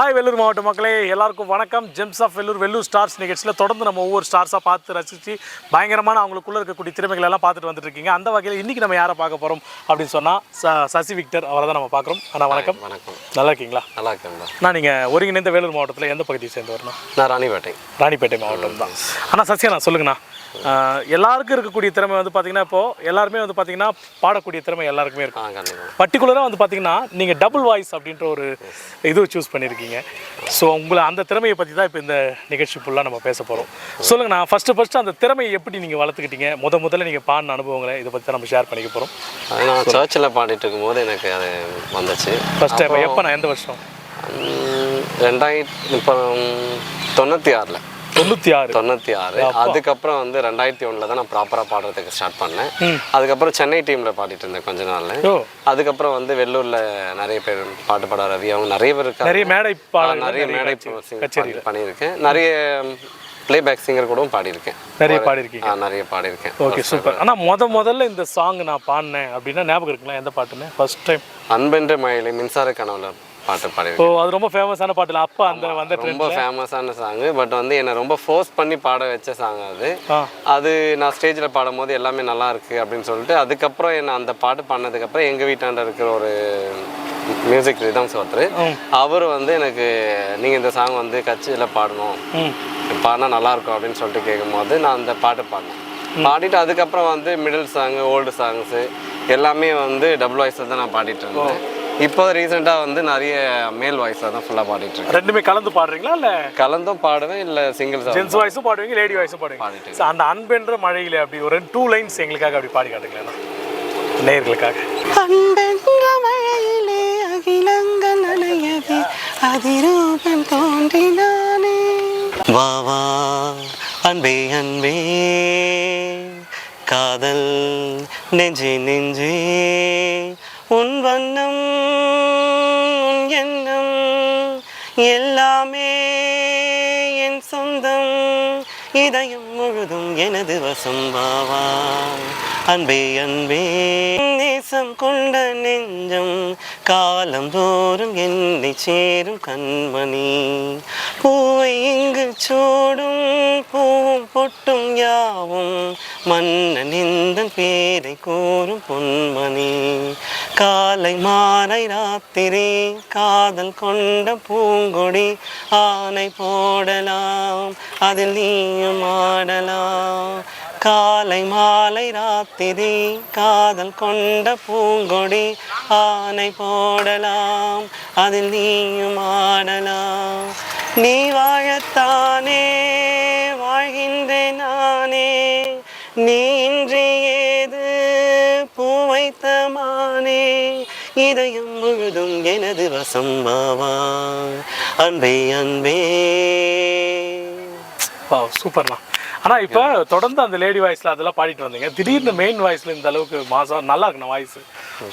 Hi Vellur மாவட்ட மக்களே. எல்லாருக்கும் வணக்கம். Gems of Vellore Vellore stars நிகழ்ச்சியில் தொடர்ந்து நம்ம ஒவ்வொரு ஸ்டார்ஸாக பார்த்து ரசித்து பயங்கரமான அவங்களுக்குள்ள இருக்கக்கூடிய திறமைகள் எல்லாம் பார்த்துட்டு வந்துட்டு இருக்கீங்க. அந்த வகையில் இன்றைக்கி நம்ம யாரை பார்க்க போகிறோம் அப்படின்னு சொன்னால் ச சசி விக்டர் அவரை தான் நம்ம பார்க்குறோம். அண்ணா வணக்கம். வணக்கம். நல்லா இருக்கீங்களா? நல்லா இருக்கேன்டா அண்ணா. நீங்கள் ஒருங்கிணைந்த வேலூர் மாவட்டத்தில் எந்த பகுதியை சேர்ந்து வரணும் நான் ராணிப்பேட்டை. ராணிப்பேட்டை மாவட்டம் தான். அண்ணா சசியண்ணா சொல்லுங்கண்ணா. எல்லாருக்கும் இருக்கக்கூடிய திறமை வந்து பார்த்தீங்கன்னா இப்போது எல்லாருமே வந்து பார்த்தீங்கன்னா பாடக்கூடிய திறமை எல்லாருக்குமே இருக்கும். பர்டிகுலராக வந்து பார்த்தீங்கன்னா நீங்கள் டபுள் வாய்ஸ் அப்படின்ற ஒரு இது சூஸ் பண்ணியிருக்கீங்க ஸோ உங்களை அந்த திறமையை பற்றி தான் இப்போ இந்த நிகழ்ச்சி ஃபுல்லாக நம்ம பேச போகிறோம் சொல்லுங்கள் நான் ஃபஸ்ட்டு ஃபஸ்ட்டு அந்த திறமையை எப்படி நீங்கள் வளர்த்துக்கிட்டீங்க? முத முதல்ல நீங்கள் பாடின அனுபவங்களை இதை பற்றி தான் நம்ம ஷேர் பண்ணிக்க போகிறோம் நான் சர்ச்சில் பாடிட்டு இருக்கும்போது எனக்கு அது வந்துச்சு. ஃபஸ்ட் டைம் எப்போ நான் எந்த வருஷம்? ரெண்டாயிரத்தி இப்போ தொண்ணூற்றி ஆறில். தொண்ணூற்றி ஆறு. தொண்ணூற்றி ஆறு. அதுக்கப்புறம் வந்து ரெண்டாயிரத்தி ஒன்றில் தான் நான் ப்ராப்பராக பாடுறதுக்கு ஸ்டார்ட் பண்ணேன். அதுக்கப்புறம் சென்னை டீமில் பாடிட்டு இருந்தேன் கொஞ்ச நாள் ஓ. அதுக்கப்புறம் வந்து வெள்ளூரில் நிறைய பேர் பாட்டு பாட ரவி அவங்க நிறைய பேர் இருக்காங்க. நிறைய மேடை நிறைய மேடை பண்ணியிருக்கேன். நிறைய ப்ளேபேக் சிங்கர் கூடவும் பாடியிருக்கேன். நிறைய பாடியிருக்கீங்க. நிறைய பாடியிருக்கேன். ஓகே சூப்பர் ஆனால் முத முதல்ல இந்த சாங் நான் பாடினேன் அப்படின்னா ஞாபகம் இருக்குங்களா? எந்த பாட்டுன்னு? ஃபர்ஸ்ட் டைம் அன்பென்ற மயிலை மின்சார கனவுல பாட்டு ஓ பாடியிருக்கேன் அது ரொம்ப ஃபேமஸான பாட்டில் அப்போ அந்த வந்த ரொம்ப ஃபேமஸான சாங் பட் வந்து என்னை ரொம்ப ஃபோர்ஸ் பண்ணி பாட வச்ச சாங் அது. அது நான் ஸ்டேஜில் பாடும்போது எல்லாமே நல்லா இருக்கு அப்படின்னு சொல்லிட்டு அதுக்கப்புறம் என்ன அந்த பாட்டு பண்ணதுக்கப்புறம் எங்கள் வீட்டாண்ட இருக்கிற ஒரு மியூசிக் ரிதம்ஸ் ஒருத்தர். அவர் வந்து எனக்கு நீங்கள் இந்த சாங் வந்து கட்சியில் பாடணும். பாடினா நல்லா இருக்கும் அப்படின்னு சொல்லிட்டு கேட்கும்போது நான் அந்த பாட்டு பாடினேன். பாடிட்டு அதுக்கப்புறம் வந்து மிடில் சாங்கு ஓல்டு சாங்ஸு எல்லாமே வந்து டபுள் வாய்ஸில் தான் நான் பாடிட்டு இருந்தேன். இப்போ ரீசெண்டாக வந்து நிறைய மேல் வாய்ஸில் தான் ஃபுல்லாக பாடிட்டு இருக்கேன் ரெண்டுமே கலந்து பாடுறீங்களா இல்லை? கலந்தும் பாடுவேன் இல்லை சிங்கிள் சாங் ஜென்ஸ் வாய்ஸும் பாடுவீங்க லேடி வாய்ஸும் பாடுவீங்க. பாடிட்டு So, அந்த அன்பென்ற மழையில அப்படி ஒரு டூ லைன்ஸ் எங்களுக்காக அப்படி பாடி காட்டுங்களேன். நேயர்களுக்காக அன்பென்ற மழையிலே அகிலங்கள் அணையவே அதிரூபம் தோன்றினானே வா வா அன்பே அன்பே. காதல் நெஞ்சே நெஞ்சே. உன் வண்ணம் உன் எண்ணம் எல்லாமே என் சொந்தம். இதயம் முழுதும் எனது வசம்பாவா அன்பே அன்பே நேசம் கொண்ட நெஞ்சம் காலம் தோறும் என்னை சேரும் கண்மணி. பூவை இங்கு சோடும் பூவும் பொட்டும் யாவும் மன்னன் இந்த பேரை கூறும் பொன்மணி. காலை மாலை ராத்திரி காதல் கொண்ட பூங்கொடி ஆனை போடலாம் அதில் நீயும் ஆடலாம். காலை மாலை ராத்திரி காதல் கொண்ட பூங்கொடி ஆனை போடலாம் அதில் நீயும் ஆடலாம். நீ வாழத்தானே வாழ்கின்றேன் நானே. நீ இன்றி ஏது பூவைத்தமானே இதயம் முழுதும் எனது வசம்மாவா அன்பே அன்பே. வா ஆனால் இப்போ தொடர்ந்து அந்த லேடி வாய்ஸில் அதெல்லாம் பாடிட்டு வந்தீங்க. திடீர்னு மெயின் வாய்ஸில் இந்த அளவுக்கு மாசம் நல்லா இருக்குண்ணா வாய்ஸ்.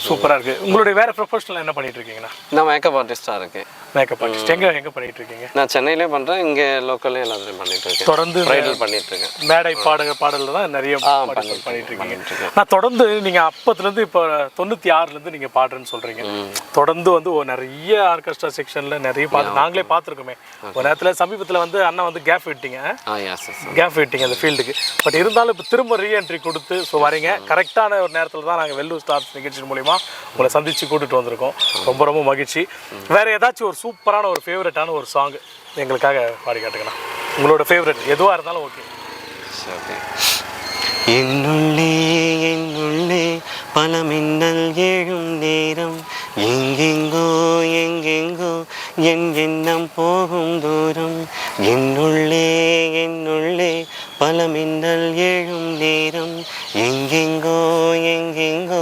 சூப்பராக இருக்குது உங்களுடைய வேற ப்ரொஃபஷனல் என்ன பண்ணிட்டு இருக்கீங்கண்ணா நான் மேக்கப் ஆர்டிஸ்டாக இருக்கேன். மேக்கப் ஆர்டிஸ்ட் எங்கே எங்கே பண்ணிட்டு இருக்கீங்க நான் சென்னையிலே பண்ணுறேன் இங்கே லோக்கல்லையும் எல்லாத்துலையும் பண்ணிட்டு இருக்கேன் தொடர்ந்து ப்ரைடல் பண்ணிட்டு இருக்கேன் மேடை பாடக பாடல்ல தான் நிறைய பண்ணிட்டு இருக்கீங்க. நான் தொடர்ந்து நீங்க அப்பத்துலேருந்து இப்போ தொண்ணூற்றி ஆறுலேருந்து நீங்க பாடுறேன்னு சொல்றீங்க. தொடர்ந்து வந்து நிறைய ஆர்கெஸ்ட்ரா செக்ஷன்ல நிறைய பாட்டு நாங்களே பார்த்துருக்கோமே ஒரு நேரத்துல சமீபத்துல வந்து அண்ணா வந்து கேப் விட்டீங்க. கேப் விட்டீங்க அந்த ஃபீல்டுக்கு பட் இருந்தாலும் இப்போ திரும்ப ரீஎன்ட்ரி கொடுத்து ஸோ வரீங்க. கரெக்டான ஒரு நேரத்தில் தான் நாங்கள் வெள்ளூர் ஸ்டார்ஸ் நிகழ்ச்சி மூலிமா உங்களை சந்திச்சு கூட்டிட்டு வந்திருக்கோம். ரொம்ப ரொம்ப மகிழ்ச்சி. வேற ஏதாச்சும் ஒரு சூப்பரான ஒரு ஃபேவரட்டான ஒரு சாங் எங்களுக்காக பாடி காட்டுக்கலாம் உங்களோட ஃபேவரட் எதுவாக இருந்தாலும் ஓகே ஓகே என்னுள்ளே என்னுள்ளே பல மின்னல் எழும் நேரம். எங்கெங்கோ எங்கெங்கோ என் எண்ணம் போகும் தூரம். என்னுள்ளே என்னுள்ளே பல மின்னல் எழும் நேரம். எங்கெங்கோ எங்கெங்கோ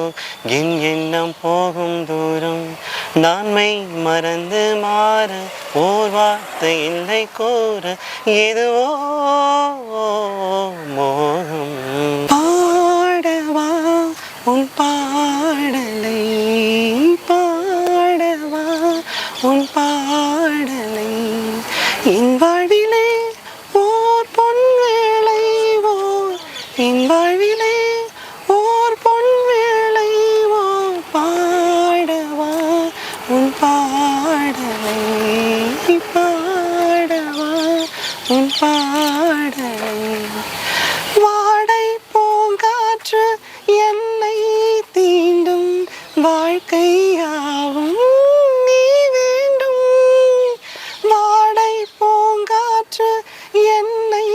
என் எண்ணம் போகும் தூரம் நான்மை மறந்து மாற ஓர் வார்த்தை இல்லை கூற எதுவோ மோகம். பாடவா உன் பா வாழ்க்கையாவும் நீ வேண்டும். வாடை பூங்காற்று என்னை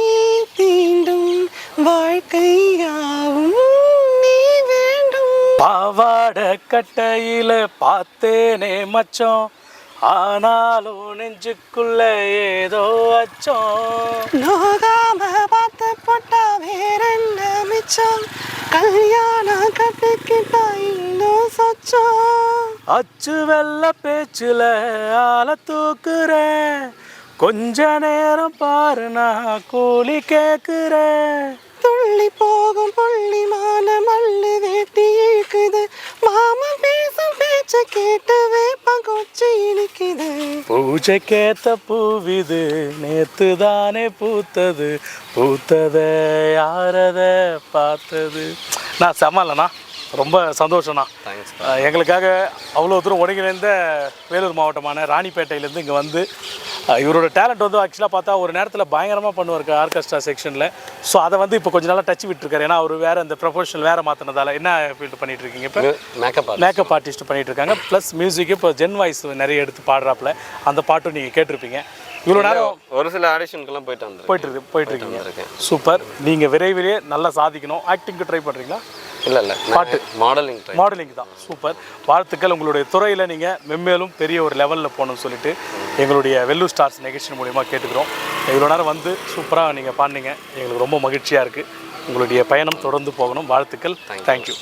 தீண்டும். வாழ்க்கையாவும் நீ வேண்டும். பாவாட கட்டையில பார்த்தேனே மச்சம். ஆனாலும் நெஞ்சுக்குள்ள ஏதோ அச்சம். நோகாம பார்த்து போட்டா வேற என்ன மிச்சம் கல்யாணம் கட்டிக்கிட்டா சொச்சம் அச்சு வெள்ள பேச்சுல ஆள தூக்குறேன் கொஞ்ச நேரம் பாரு நான் கூலி கேக்குறேன் துள்ளி போகும் புள்ளி மான மல்லு வேட்டி இழுக்குது. மாமன் பேசும் பேச்ச கேட்டு வேப்பம் கொச்சி இனிக்குது பூஜைக்கேத்த பூவிது நேத்து தானே பூத்தது. பூத்தத யாரத பார்த்தது. நான் செம்மலண்ணா ரொம்ப சந்தோஷம்ண்ணா. எங்களுக்காக அவ்வளோ தூரம் ஒருங்கிணைந்த வேலூர் மாவட்டமான ராணிப்பேட்டையிலேருந்து இங்கே வந்து இவரோட டேலண்ட் வந்து ஆக்சுவலாக பார்த்தா ஒரு நேரத்தில் பயங்கரமாக பண்ணுவார் ஆர்கெஸ்ட்ரா செக்ஷனில் ஸோ அதை வந்து இப்போ கொஞ்ச நாளாக டச் விட்டுருக்காரு. ஏன்னா அவர் வேறு அந்த ப்ரொஃபஷனல் வேறு மாற்றினதால என்ன ஃபீல்டு பண்ணிட்டு இருக்கீங்க இப்போ மேக்கப் மேக்கப் ஆர்டிஸ்ட் பண்ணிட்டு இருக்காங்க ப்ளஸ் மியூசிக்கு இப்போ ஜென் வாய்ஸ் நிறைய எடுத்து பாடுறாப்புல. அந்த பாட்டும் நீங்கள் கேட்டிருப்பீங்க. இவ்வளோ நேரம் ஒரு சில ஆடிஷனுக்கெல்லாம் போயிட்டு வந்துருக்கேன். போயிட்டு இருக்கு போயிட்டு இருக்கீங்க. சூப்பர் நீங்கள் விரைவிலேயே நல்லா சாதிக்கணும். ஆக்டிங்க்கு ட்ரை பண்ணுறீங்களா இல்லை இல்லை. பாட்டு. மாடலிங் மாடலிங் தான். சூப்பர் வாழ்த்துக்கள். உங்களுடைய துறையில் நீங்கள் மென்மேலும் பெரிய ஒரு லெவலில் போகணும்னு சொல்லிட்டு எங்களுடைய வெல்லூர் ஸ்டார்ஸ் நிகழ்ச்சி மூலியமாக கேட்டுக்கிறோம். இவ்வளோ நேரம் வந்து சூப்பராக நீங்கள் பாடினீங்க. எங்களுக்கு ரொம்ப மகிழ்ச்சியாக இருக்குது உங்களுடைய பயணம் தொடர்ந்து போகணும். வாழ்த்துக்கள். தேங்க்யூ